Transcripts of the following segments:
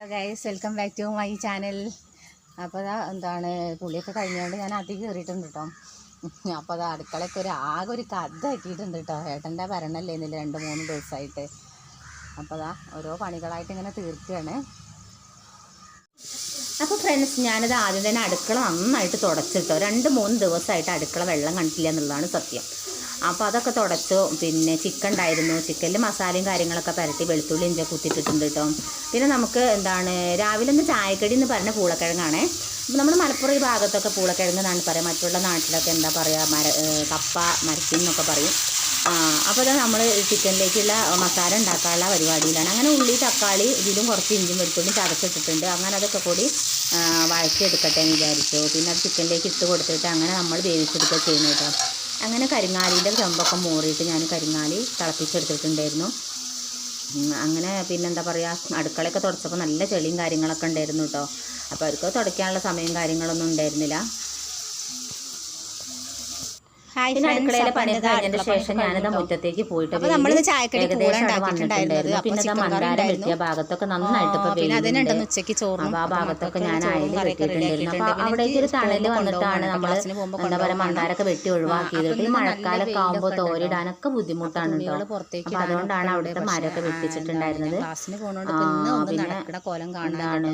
Guys welcome back to my channel അപ്പോൾ അതാ എന്താണ് പുളിയൊക്കെ കഴിഞ്ഞുകൊണ്ട് ഞാൻ അതി കയറിയിട്ടുണ്ട് കേട്ടോ അപ്പോൾ അത് അടുക്കളയ്ക്ക് ഒരു ആകെ ഒരു കഥ ആക്കിയിട്ടുണ്ട് കേട്ടോ ഏട്ടന്റെ ഭരണല്ലേ ഇന്നലെ രണ്ട് മൂന്ന് ദിവസമായിട്ട് അപ്പോൾ അതാ ഓരോ പണികളായിട്ട് ഇങ്ങനെ തീർക്കുകയാണ് അപ്പോൾ ഫ്രണ്ട്സ് ഞാനത് ആദ്യം തന്നെ അടുക്കള നന്നായിട്ട് തുടച്ചിട്ടോ രണ്ട് മൂന്ന് ദിവസമായിട്ട് അടുക്കള വെള്ളം കണ്ടിട്ടില്ല എന്നുള്ളതാണ് സത്യം. അപ്പോൾ അതൊക്കെ തുടച്ചു. പിന്നെ ചിക്കൻ ഉണ്ടായിരുന്നു. ചിക്കനിൽ മസാലയും കാര്യങ്ങളൊക്കെ പരട്ടി വെളുത്തുള്ളി ഇഞ്ചി കുത്തിയിട്ടിട്ടുണ്ട് കേട്ടോ പിന്നെ നമുക്ക് എന്താണ് രാവിലെ ഒന്ന് ചായക്കടി എന്ന് പറഞ്ഞ പൂളക്കിഴങ്ങാണേ. അപ്പോൾ നമ്മൾ മലപ്പുറം ഈ ഭാഗത്തൊക്കെ പൂളക്കിഴങ്ങ് എന്നാണ് പറയുക മറ്റുള്ള നാട്ടിലൊക്കെ എന്താ പറയുക മര കപ്പ മരത്തിൻ എന്നൊക്കെ പറയും. അപ്പോൾ അത് നമ്മൾ ചിക്കനിലേക്കുള്ള മസാല ഉണ്ടാക്കാനുള്ള പരിപാടിയിലാണ്. അങ്ങനെ ഉള്ളി തക്കാളി ഇതിലും കുറച്ച് ഇഞ്ചും വെളുത്തുള്ളിയും ചതച്ചിട്ടിട്ടുണ്ട്. അങ്ങനെ അതൊക്കെ കൂടി വഴച്ചെടുക്കട്ടെ എന്ന് വിചാരിച്ചു. പിന്നെ അത് ചിക്കനിലേക്ക് ഇട്ട് കൊടുത്തിട്ട് അങ്ങനെ നമ്മൾ വേവിച്ചെടുക്കുക ചെയ്യുന്നത് കേട്ടോ അങ്ങനെ കരിങ്ങാലിന്റെ ചെമ്പൊക്കെ മൂറിയിട്ട് ഞാൻ കരിങ്ങാലി തിളപ്പിച്ചെടുത്തിട്ടുണ്ടായിരുന്നു. അങ്ങനെ പിന്നെന്താ പറയുക അടുക്കളയൊക്കെ തുടച്ചപ്പോൾ നല്ല ചെളിയും കാര്യങ്ങളൊക്കെ ഉണ്ടായിരുന്നു കേട്ടോ. അപ്പോൾ അവർക്ക് തുടയ്ക്കാനുള്ള സമയം കാര്യങ്ങളൊന്നും ഉണ്ടായിരുന്നില്ല. പിന്നെ അടുക്കളയിലെ പണിയൊക്കെ കഴിഞ്ഞതിന് ശേഷം ഞാനിത് മുറ്റത്തേക്ക് പോയിട്ട് ഏകദേശം. വന്നിട്ടുണ്ടായിരുന്നു. പിന്നെ ഇതാ മന്ദാരം വെട്ടിയ ഭാഗത്തൊക്കെ നന്നായിട്ട് ഇപ്പൊ വെയിലുണ്ട്. ചോറും ആ ഭാഗത്തൊക്കെ ഞാൻ അയൽ അപ്പൊ. അപ്പോൾ പിന്നെ അവിടേക്ക് ഒരു തണൽ വന്നിട്ടാണ്. നമ്മൾ എന്താ പറയുക കൊണ്ടുപോകണം. വെട്ടി ഒഴിവാക്കിയത് ഈ മഴക്കാലൊക്കെ ആകുമ്പോൾ തോരിടാനൊക്കെ ബുദ്ധിമുട്ടാണ് കേട്ടോ അപ്പൊ അതുകൊണ്ടാണ് അവിടുത്തെ മരമൊക്കെ വെട്ടിച്ചിട്ടുണ്ടായിരുന്നത് പിന്നെ എന്താണ്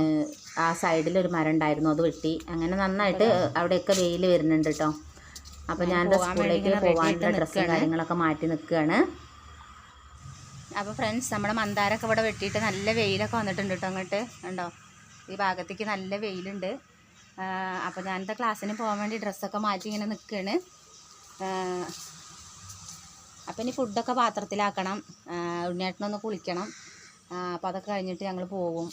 ആ സൈഡിൽ ഒരു മരം ഉണ്ടായിരുന്നു അത് വെട്ടി അങ്ങനെ നന്നായിട്ട് അവിടെയൊക്കെ വെയിൽ വരുന്നുണ്ട് കേട്ടോ അപ്പോൾ ഞാൻ സ്കൂളിലേക്ക് പോകാനുള്ള ഡ്രസ്സും കാര്യങ്ങളൊക്കെ മാറ്റി നിൽക്കുകയാണ് അപ്പോൾ ഫ്രണ്ട്സ് നമ്മുടെ മന്ദാരൊക്കെ ഇവിടെ വെട്ടിയിട്ട് നല്ല വെയിലൊക്കെ വന്നിട്ടുണ്ട് കേട്ടോ അങ്ങോട്ട്. ഉണ്ടോ ഈ ഭാഗത്തേക്ക് നല്ല വെയിലുണ്ട്. അപ്പോൾ ഞാനിത്തെ ക്ലാസ്സിന് പോകാൻ വേണ്ടി ഡ്രസ്സൊക്കെ മാറ്റി ഇങ്ങനെ നിൽക്കുകയാണ് അപ്പം ഇനി ഫുഡൊക്കെ പാത്രത്തിലാക്കണം. ഉണ്ണിയേട്ടനൊന്ന് കുളിക്കണം. അപ്പോൾ അതൊക്കെ കഴിഞ്ഞിട്ട് ഞങ്ങൾ പോകും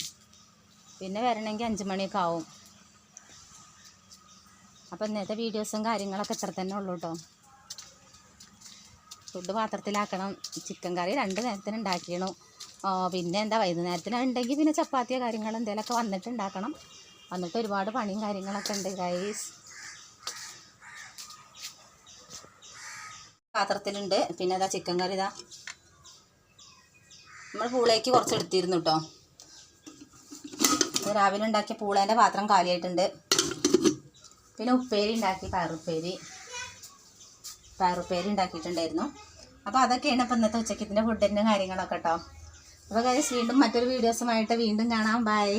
പിന്നെ വരണമെങ്കിൽ അഞ്ച് മണിയൊക്കെ ആവും. അപ്പോൾ ഇന്നത്തെ വീഡിയോസും കാര്യങ്ങളൊക്കെ ഇത്ര തന്നെ ഉള്ളൂ കേട്ടോ ഫുഡ് പാത്രത്തിലാക്കണം. ചിക്കൻ കറി രണ്ട് നേരത്തിന് ഉണ്ടാക്കിയണു. പിന്നെ എന്താ വൈകുന്നേരത്തിന് ഉണ്ടെങ്കിൽ പിന്നെ ചപ്പാത്തിയോ കാര്യങ്ങളോ എന്തെങ്കിലുമൊക്കെ വന്നിട്ട് ഉണ്ടാക്കണം വന്നിട്ട് ഒരുപാട് പണിയും കാര്യങ്ങളൊക്കെ ഉണ്ട് ഗൈസ് പാത്രത്തിലുണ്ട്. പിന്നെ അതാ ചിക്കൻ കറി ഇതാ. നമ്മൾ പൂളേക്ക് കുറച്ച് എടുത്തിരുന്നു കേട്ടോ രാവിലെ ഉണ്ടാക്കിയ പൂളേന്റെ പാത്രം കാലിയായിട്ടുണ്ട്. പിന്നെ ഉപ്പേരി ഉണ്ടാക്കി പയറുപ്പേരി. പയറുപ്പേരി ഉണ്ടാക്കിയിട്ടുണ്ടായിരുന്നു. അപ്പോൾ അതൊക്കെയാണ് ഇപ്പോൾ ഇന്നത്തെ ഉച്ചക്കത്തിന്റെ ഫുഡിന്റെ കാര്യങ്ങളൊക്കെ കേട്ടോ അപ്പോൾ കാര്യം വീണ്ടും മറ്റൊരു വീഡിയോസുമായിട്ട് വീണ്ടും കാണാം. ബൈ